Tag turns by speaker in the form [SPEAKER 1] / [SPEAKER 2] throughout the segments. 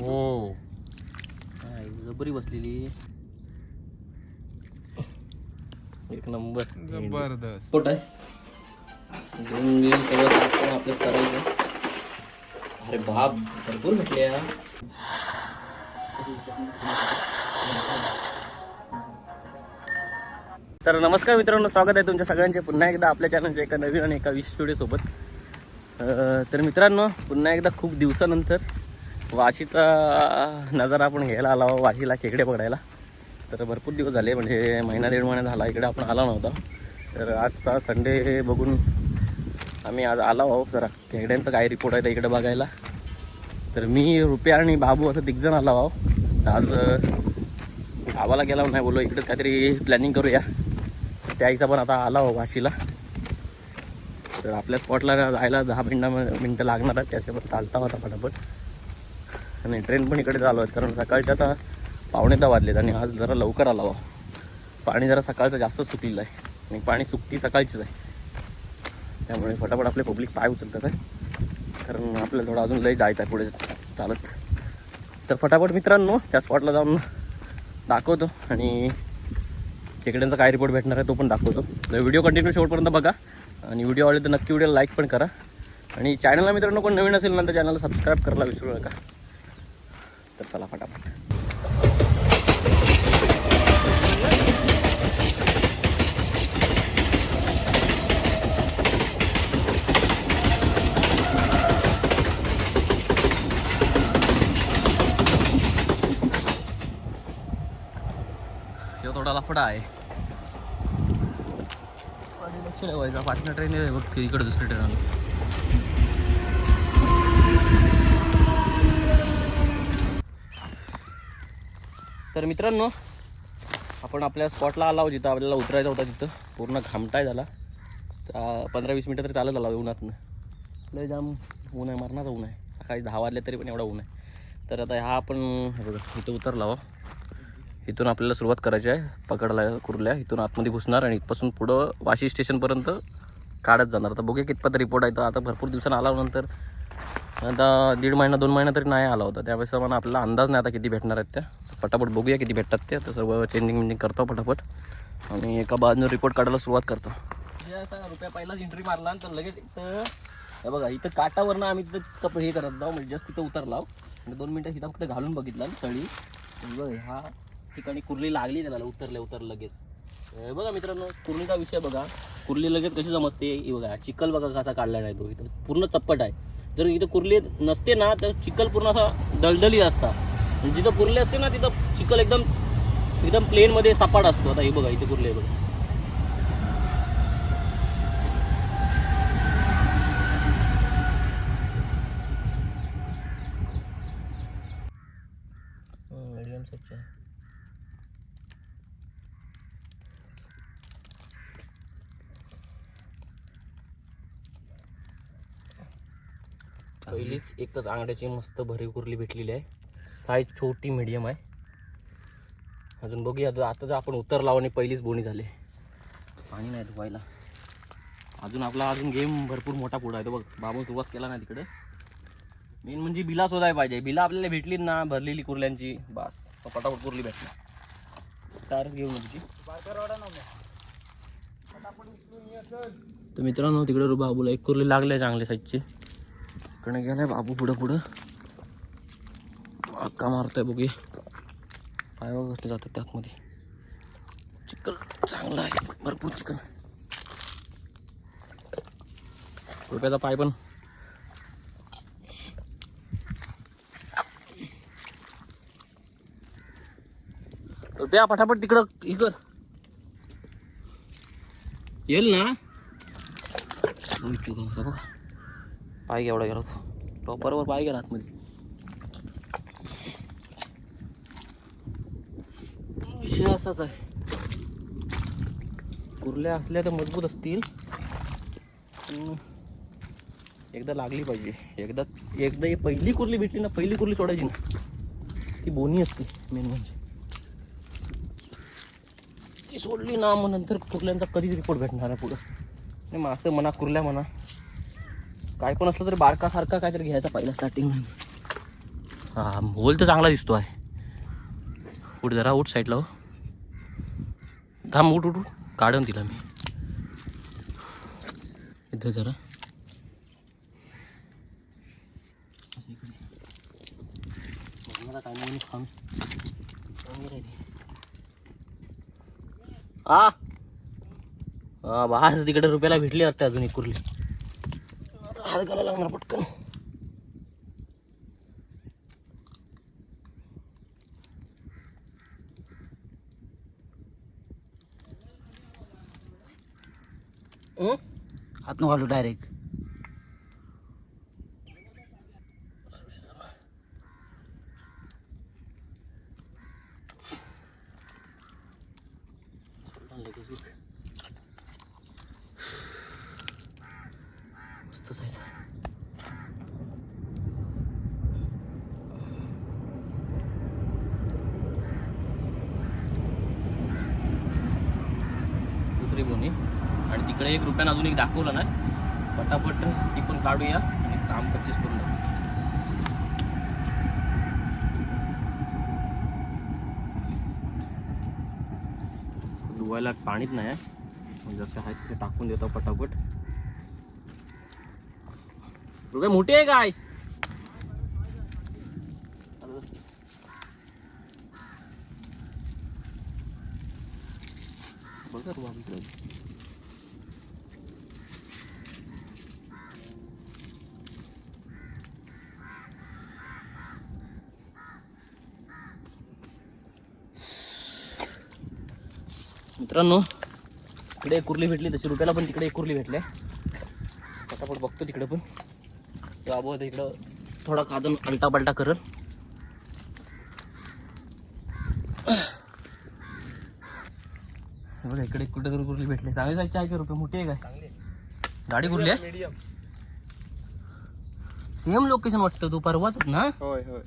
[SPEAKER 1] हो. जबरी बसलेली. एक नंबर.
[SPEAKER 2] जबरदस्त.
[SPEAKER 1] पोट आहे? घेऊन सगळं करायचं. अरे बाप भरपूर भेटले हा. तर नमस्कार मित्रांनो स्वागत आहे तुमच्या सगळ्यांचे. पुन्हा एकदा आपल्या चॅनलच्या एका नवीन आणि एका विशेष व्हिडिओसोबत अं, तर मित्रांनो पुन्हा एकदा खूप दिवसानंतर वाशीचा नजारा आपण घ्यायला आला वाशीला खेकडे पकडायला तर भरपूर दिवस झाले म्हणजे महिना दीड महिना झाला इकडे आपण आला नव्हता. तर आजचा संडे बघून आम्ही आज आला आहोत जरा. खेकड्यांचं काय रिपोर्ट आहे इकडे बघायला. तर मी रुपया आणि बाबू असं तिघजण आलो आहो आज गावाला गेला नाही बोललो इकडे काहीतरी प्लॅनिंग करूया. त्या हिशोबाने आता आला हो वाशीला. तर आपल्या स्पॉटला जायला दहा मिनटं मिनटं लागणार आहेत त्याच्यावर चालता होता फटाफट आणि ट्रेन पण इकडे चालू आहेत. कारण सकाळच्या आता पावणे दहा वाजलेत आणि आज जरा लवकर आला हो पाणी जरा सकाळचं जास्तच सुकलेलं आहे. आणि पाणी सुकती सकाळचीच आहे. त्यामुळे फटाफट आपले पब्लिक पाय उचलतात आहे कारण आपल्याला थोडं अजून लई जायचं आहे पुढे चालत. तर फटाफट मित्रांनो त्या स्पॉटला जाऊन दाखवतो. आणि तिकड्यांचा काय रिपोर्ट भेटणार आहे तो पण दाखवतो. तर व्हिडिओ कंटिन्यू शेवटपर्यंत बघा. आणि व्हिडिओ आवडले तर नक्की व्हिडिओ लाईक पण करा. आणि चॅनलला मित्रांनो कोण नवीन असेल ना तर चॅनलला सबस्क्राईब करायला विसरू नका. तर चला फटाफट. थोडा लफडा आहे. लक्ष ठेवायचा पाटणा ट्रेन आहे बघ इकडे दुसरी ट्रेन आली. तर मित्रांनो आपण आपल्या स्पॉटला आला आहोत जिथं आपल्याला उतरायचा होता तिथं. पूर्ण घामटाय झाला. तर पंधरा वीस मिनटं तरी चालत आला उन्हातनं. लय जाम ऊन आहे मरणाचा ऊन आहे. सकाळी दहा वाजले तरी पण एवढा ऊन आहे. तर आता ह्या आपण इथं उतरला हो इथून आपल्याला सुरुवात करायची आहे. पकडला कुर्ल्या. इथून आतमध्ये घुसणार आणि इथपासून पुढं वाशी स्टेशनपर्यंत काढत जाणार. आता बघूया कितपत रिपोर्ट आहे. तर आता भरपूर दिवसांनी आल्यानंतर आता दीड महिना दोन महिना तरी नाही आला होता. त्यावेळेस मला आपला अंदाज नाही आता किती भेटणार आहेत त्या. फटाफट बघूया किती भेटतात ते. आता सर्व चेंजिंग विंजिंग करतो फटाफट. आणि एका बाजूने रिपोर्ट काढायला सुरुवात करतो. असा रुपया पहिलाच एंट्री मारला तर लगेच इथं बघा इथं काटावरनं आम्ही तिथं कप हे करत जाऊ म्हणजे जस्ट तिथं उतरला. आणि दोन मिनटं इथं फक्त घालून बघितलं सळी बघ ह्या ठिकाणी कुर्ली लागली त्याला उतरले उतर लगेच. हे बघा मित्रांनो कुर्लीचा विषय बघा. कुर्ली लगेच कशी समजते? हे बघा चिखल बघा कसा काढला नाही तो. इथं पूर्ण चप्पट आहे. जर इथं कुर्ली नसते ना तर चिखल पूर्ण असा दलदली असता. जिथं कुर्ली असते ना तिथं चिखल एकदम एकदम प्लेनमध्ये सपाट असतो. आता हे बघा इथे कुर्ली बघा. पहिलीच एकच आंगड्याची मस्त भरीव कुर्ली भेटलेली आहे. साईज छोटी मीडियम आहे. अजून बघूया आता जर आपण उतरला आणि पहिलीच बोणी झाली. पाणी नाही धुवायला. अजून आपला अजून गेम भरपूर मोठा पुढं आहे. तो बघ बाबू सुरुवात केला नाही तिकडे. मेन म्हणजे बिला शोधाय पाहिजे. बिला आपल्याला भेटलीत ना भरलेली कुर्ल्यांची. बस पटापट कुर्ली भेटली तारच घेऊन तुझी. तर मित्रांनो तिकडे बाबूला एक कुर्ली लागले चांगले साईजची इकडे गेलाय बाबू पुढं पुढं. धक्का मारतोय बघूया पाय गोष्टी जातात त्यातमध्ये. चिकन चांगलं आहे. भरपूर चिकन. रुपयाचा पाय पण. रुपया पटापट तिकडं हे कर. येईल ना? चुका होता बघा. पाय एवढा गेला तो. टॉपरवर पाय गेला आतमध्ये. असाच आहे. कुर्ल्या असल्या तर मजबूत असतील. एकदा लागली पाहिजे. एकदा एकदा ही पहिली कुर्ली भेटली ना पहिली कुर्ली सोडायची ना. ती बोनी असते मेन म्हणजे. ती सोडली ना मग नंतर कुर्ल्यांचा कधीच रिपोर्ट भेटणार आहे पुढं. आणि मासं म्हणा कुर्ल्या म्हणा. काय पण असलं तरी बारकासारखा काहीतरी घ्यायचा पहिला स्टार्टिंग हा होल तर चांगला दिसतो आहे उठ जरा उठ साईडला हो. थांब उठ उठ काढून दिला मी. इथं जरा. हा हा बस तिकडे रुपयाला भेटली वाटते अजून एक कुर्ली. हात घालायला लागणार पटकन.
[SPEAKER 2] हात न घालू डायरेक्ट
[SPEAKER 1] मस्त जायचं दुसरी बोनी इकडे एक रुपयानं अजून एक दाखवलं ना पटापट ती पण काढूया आणि काम परचेस करून टाकू. धुवायला पाणीच नाही आहे. जसं आहे तिथे टाकून देतो पटापट. रुपये मोठी आहे काय? बघा तुम्हाला मित्रांनो इकडे एक कुर्ली भेटली तशी रुपयाला पण तिकडे एक कुर्ली भेटले पटापट बघतो तिकडे पण. बाबू आता इकडं थोडा काजून अलटा पलटा करल बघा इकडे कुठे तरी कुर्ली भेटली. चांगली साईजची आहे का रुपये? मोठी आहे काय? गाडी कुर्ली आहे? सेम लोकेशन वाटतं तू परवाच ना?
[SPEAKER 2] होय होय.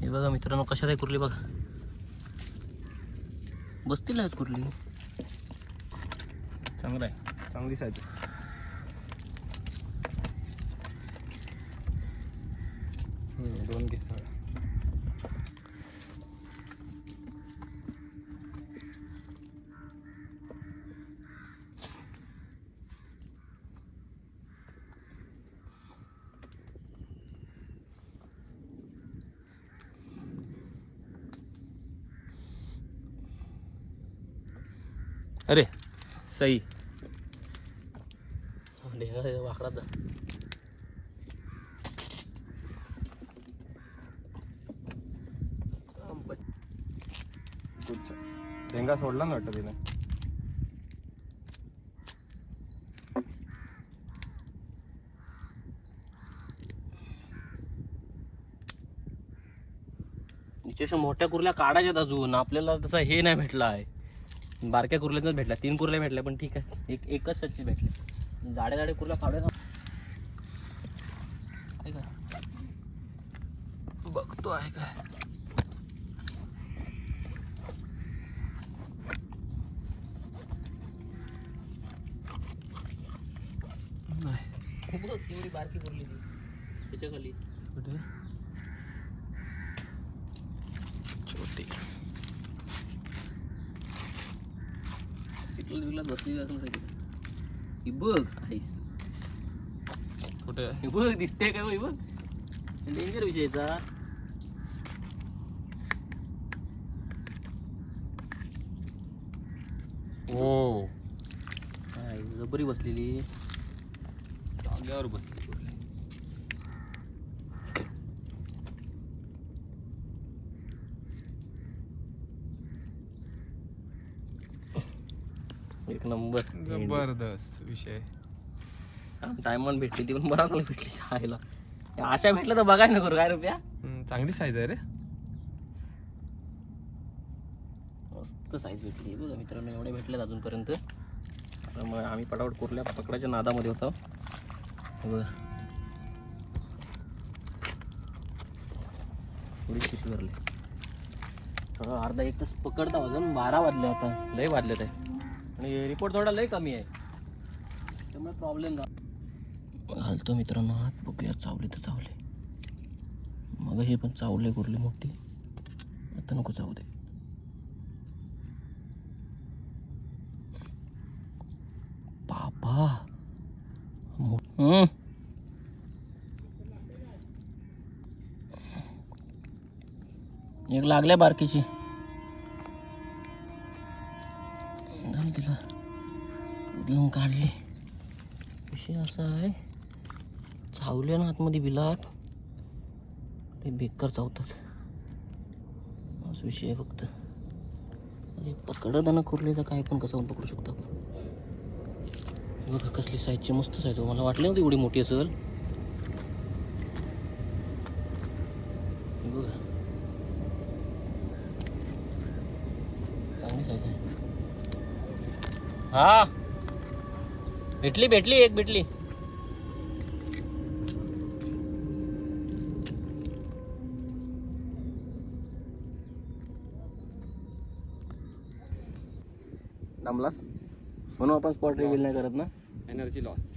[SPEAKER 1] हे बघा मित्रांनो कशात आहे कुर्ली बघा. बसतील आहेत कुर्ली
[SPEAKER 2] चांगलं आहे. चांगली साईज दोन घे सगळं
[SPEAKER 1] अरे सई.
[SPEAKER 2] साईज शेंगा सोडला ना वाटतं तिने.
[SPEAKER 1] मोठ्या कुर्ल्या काढायच्यात अजून. आपल्याला तसं हे नाही भेटलं आहे. बारक्या कुर्ल्याच भेटल्या. तीन कुर्ल्या भेटल्या पण ठीक आहे. एक एकच सच्ची भेटली. जाडे जाडे कुर्ल्या काढूया ना? बघतो आहे काय नाही. बघ एवढी बारकी कुर्ली ती. त्याच्याखाली कुठे छोटी तिला बसली ही बघ आईस.
[SPEAKER 2] कुठे?
[SPEAKER 1] बघ दिसते काय बघ, डेंजर विषयचा
[SPEAKER 2] हो.
[SPEAKER 1] जबरी बसलेली.
[SPEAKER 2] जाग्यावर बसली
[SPEAKER 1] एक नंबर.
[SPEAKER 2] जबरदस्त विषय.
[SPEAKER 1] टायमान भेटली ती पण बराच भेटली शाळेला. अशा भेटलं तर बघाय नको रे, काय रुपया?
[SPEAKER 2] चांगली साईज आहे रे.
[SPEAKER 1] मस्त साईज भेटली. बघा मित्रांनो एवढे भेटलेत अजूनपर्यंत. त्यामुळे आम्ही पटापट कुर्ल्या पकडायच्या नादामध्ये होतो. बघा. थोडी किती भरले. थोडं अर्धा एक तास पकडता अजून. बारा वाजले आता. लय वाजले ते आणि रिपोर्ट थोडा लय कमी आहे. त्यामुळे प्रॉब्लेम घालतो मित्रांनो हात बघूया चावले तर चावले. मग हे पण चावले कुरली मोठी. आता नको चावू दे. बाबा. एक लागल्या बारकीची. उडलून काढली. विषय असा आहे. चावले ना आतमध्ये बिलात. ते बेकार चावतात. हाच विषय आहे फक्त. अरे पकडत ना कुरली तर काय पण कसं पण पकडू शकतो आपण. बघा कसली साईजची मस्त साईज हो. मला वाटली नव्हती एवढी मोठी असेल. बघा. चांगली साईज आहे. हा! भेटली भेटली एक भेटली. दमलास म्हणून आपण स्पॉट रिव्हिल नाही करत ना?
[SPEAKER 2] एनर्जी लॉस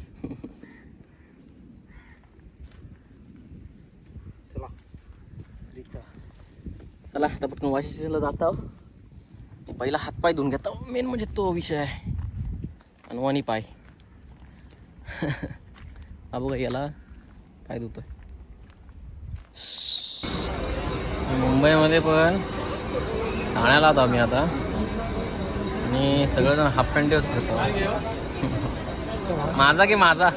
[SPEAKER 2] चला. रिचा.
[SPEAKER 1] चला आता पटकन वाशिष्ठीला जात आहो पहिला हातपाय धुवून घेता मेन म्हणजे तो विषय आहे. अनवानी पाय. हा बघा याला काय धुतो मुंबईमध्ये पण ठाण्याला आलो आम्ही आता. आणि सगळेजण हाफ पॅन्टीवर फिरतो माझा की माझा?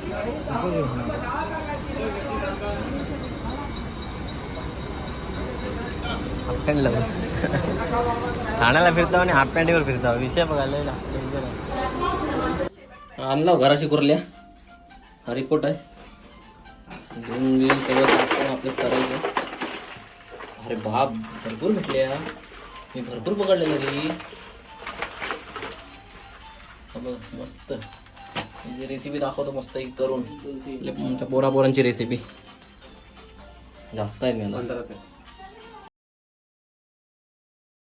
[SPEAKER 1] हाफ पॅन्ट लावून ठाण्याला फिरतो आणि हाफ पॅन्टीवर फिरतो. विषय बघायला आणला घराशी कुरल्या. हा रिपोर्ट आहे. घेऊन घेऊन सगळं टाकून आपलंच करायचं. अरे बाप भरपूर भेटल्या मी भरपूर पकडले घरी मस्त. रेसिपी दाखवतो मस्त एक करून. पोरा पोरांची रेसिपी जास्त आहे
[SPEAKER 2] आहे.